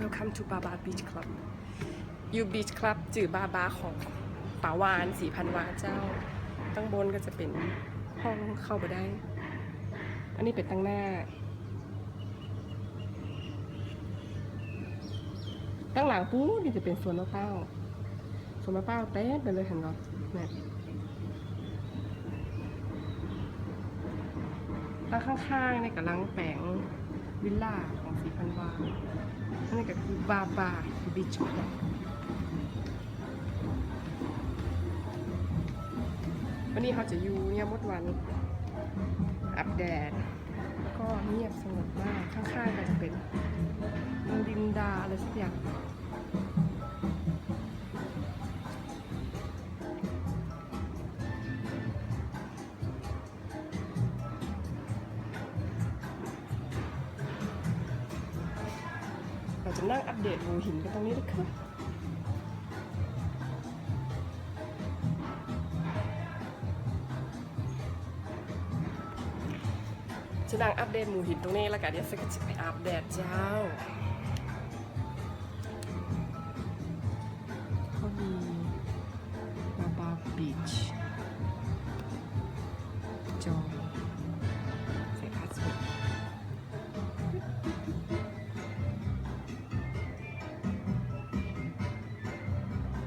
Welcome to Baba Beach Club You Beach Club จื่อบาบาของป่าวานสีพันวาเจ้า ตั้งบนก็จะเป็นห้องเข้าไปได้ อันนี้เป็นตั้งหน้า ตั้งหลังปุ๊บนี่จะเป็นสวนมะพร้าวสวนมะพร้าวเต้นไปเลยเห็นหรอเนี่ยตั้งข้างๆในกำลังแปลง วิลล่าของสีพันวาอันนี้ก็คือบาบาบิชคลับวันนี้เขาจะอยู่เนี่ยมดวัน อับแดดแล้วก็เงียบสงบมาก ข้างๆก็จะเป็นเมืองดินดาอะไรสักอย่าง จะนั่งอัปเดตดูหินกันตรงนี้นยค่ะจะนั่งอัปเดตหมู่หินตรงนี้แล้วกันเดี๋ยวสักจะไปอัปเดตเจ้าเขามีมาบาบีชจอ